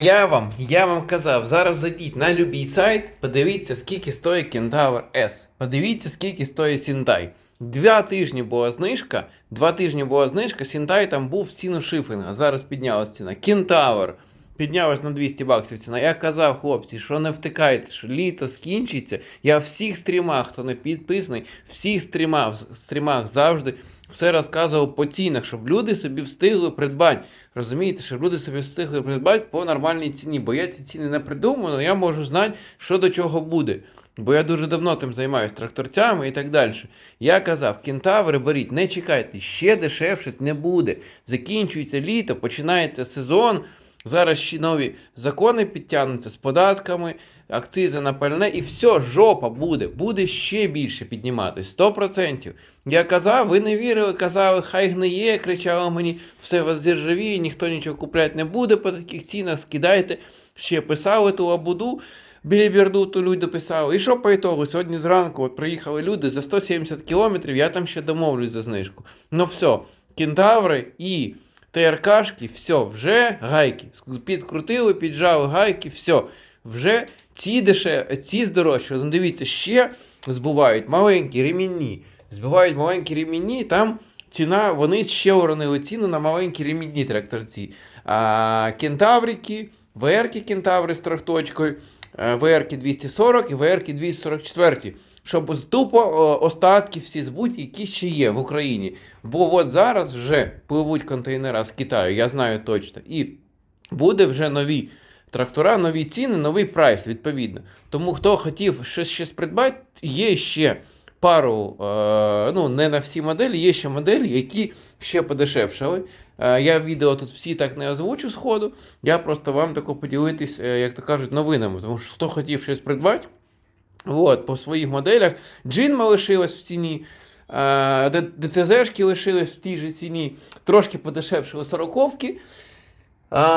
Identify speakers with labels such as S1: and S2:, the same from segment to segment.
S1: Я вам, я вам казав, зараз зайдіть на любий сайт, подивіться, скільки стоїть Кентавр S. Подивіться, скільки стоїть Сінтай. Два тижні була знижка, два тижні була знижка, Сінтай там був в ціну шифринга, зараз піднялась ціна. Кентавр піднялась на 200 баксів ціна. Я казав, хлопці, що не втикайте, що літо скінчиться. Я всіх стрімах, хто не підписаний, всіх стрімах, стрімах завжди все розказував по цінах, щоб люди собі встигли придбати. Розумієте, щоб люди собі встигли придбати по нормальній ціні. Бо я ці ціни не придумав, але я можу знати, що до чого буде. Бо я дуже давно тим займаюся тракторцями і так далі. Я казав, кентаври беріть, не чекайте, ще дешевше не буде. Закінчується літо, починається сезон. Зараз ще нові закони підтягнуться з податками, акцизи на пальне, і все, жопа буде, буде ще більше підніматись, 100%. Я казав, ви не вірили, казали, хай гниє, кричали мені, все вас зіржавіє, ніхто нічого купляти не буде по таких цінах, скидайте. Ще писали ту лабуду, біліберду ту люди писали. І що по ітогу? Сьогодні зранку от приїхали люди за 170 кілометрів, я там ще домовлюсь за знижку. Ну все, кентаври і ТРКшки, все, вже гайки. Підкрутили, піджали гайки, все. Вже ці деше, ці здорожчі. Ну, дивіться, ще збувають маленькі ремінні. Збивають маленькі ремінні, там ціна, вони ще уронили ціну на маленькі ремінні тракторці. А кентаврики, ВРки кентаври з трьохточкою, е, ВРки 240 і ВРки 244. Щоб з тупо остатки всі збуть, які ще є в Україні. Бо от зараз вже пливуть контейнера з Китаю, я знаю точно. І буде вже нові трактора, нові ціни, новий прайс, відповідно. Тому хто хотів щось щось придбати, є ще пару, е, ну не на всі моделі, є ще моделі, які ще подешевшали. Е, я відео тут всі так не озвучу сходу. Я просто вам тако поділитись, е, як то кажуть, новинами. Тому що хто хотів щось придбати, от, по своїх моделях. Джинма лишилась в ціні. е, ДТЗшки лишились в тій же ціні, трошки подешевшили сороковки.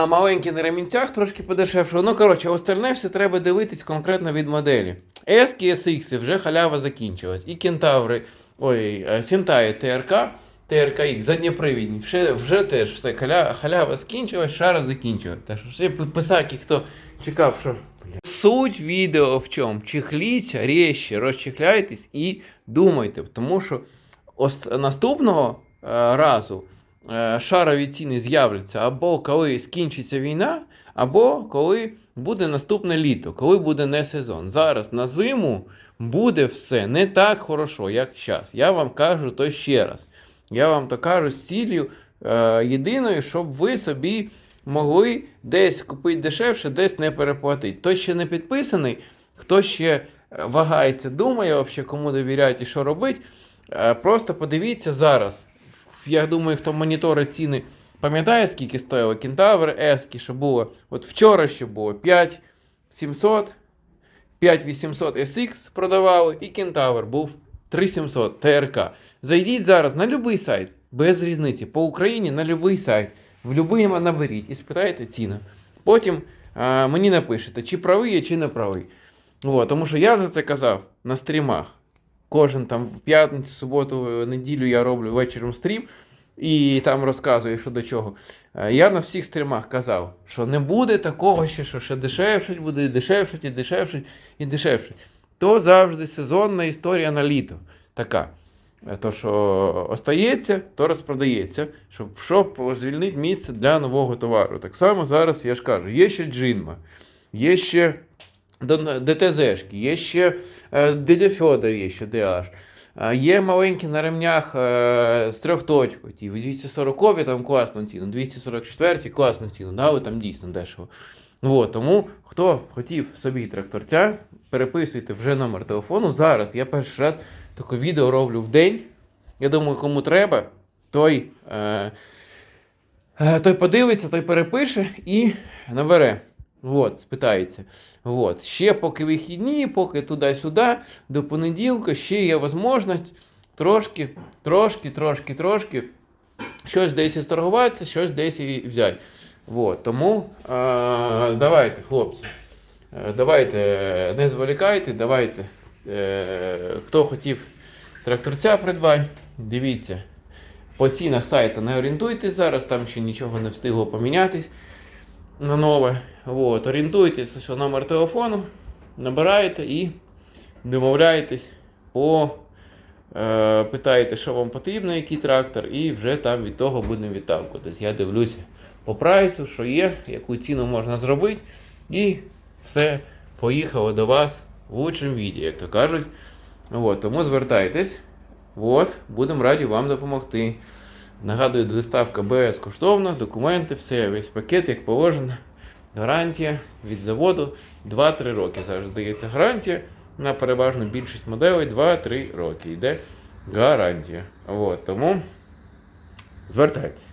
S1: Маленькі на ремінцях трошки подешевше. Ну, коротше, остальне все треба дивитись конкретно від моделі. S, SX вже халява закінчилась. І кентаври, ой, е, Сінтаї ТРК, ТРКХ, заднєпривідні. Вже, вже теж все, халя, халява скінчилась, шара закінчилась. Писаки, хто чекав, що. Суть відео в чому? Чихліться, рєще, розчихляйтесь і думайте, тому що наступного е, разу е, шарові ціни з'являться або коли скінчиться війна, або коли буде наступне літо, коли буде не сезон. Зараз на зиму буде все не так хорошо, як зараз. Я вам кажу то ще раз. Я вам то кажу з ціллю е, єдиною, щоб ви собі могли десь купити дешевше, десь не переплатити. Хто ще не підписаний, хто ще е, вагається, думає, вообще, кому довіряти і що робити, е, просто подивіться зараз. Я думаю, хто моніторить ціни, пам'ятає, скільки стоїло Кентавр S, що було. От вчора ще було 5700, 5800 SX продавали, і Кентавр був 3700 ТРК. Зайдіть зараз на будь-який сайт, без різниці, по Україні на будь-який сайт, в будь-який наберіть і спитайте ціну. Потім а, мені напишете, чи правий я, чи не правий. От, тому що я за це казав на стрімах. Кожен там в п'ятницю, суботу, неділю я роблю вечором стрім і там розказую, що до чого. Я на всіх стрімах казав, що не буде такого ще, що ще дешевше буде, і дешевше, і дешевше, і дешевше. То завжди сезонна історія на літо. Така. Е, То, що остається, то розпродається, щоб, щоб звільнити місце для нового товару. Так само зараз я ж кажу, є ще джинма, є ще ДТЗшки, є ще е, Дядя Федор, є ще DH. Е, Є маленькі на ремнях з трьохточкою. Ті 240 там класну ціну, 244 класну ціну, дали там дійсно дешево. От, тому хто хотів собі тракторця, переписуйте вже номер телефону. Зараз я перший раз таке відео роблю в день. Я думаю, кому треба, той, е, е, той подивиться, той перепише і набере. От, спитається. От. Ще поки вихідні, поки туди-сюди, до понеділка ще є можливість трошки, трошки, трошки, трошки щось десь і сторгуватися, щось десь і взяти. От. Тому е, давайте, хлопці, е, давайте не зволікайте, давайте. Е, хто хотів тракторця придбати, дивіться. По цінах сайту не орієнтуйтесь зараз, там ще нічого не встигло помінятись на нове. От, орієнтуйтесь, що номер телефону, набираєте і домовляєтесь по. Е, питаєте, що вам потрібно, який трактор, і вже там від того будемо відталкуватись. Я дивлюся по прайсу, що є, яку ціну можна зробити, і все поїхало до вас в лучшому віді, як то кажуть. От, тому звертайтесь. От, будемо раді вам допомогти. Нагадую, доставка безкоштовна, документи, все, весь пакет, як положено. Гарантія від заводу 2-3 роки. Зараз здається гарантія. На переважну більшість моделей 2-3 роки. Йде гарантія. От, тому звертайтесь.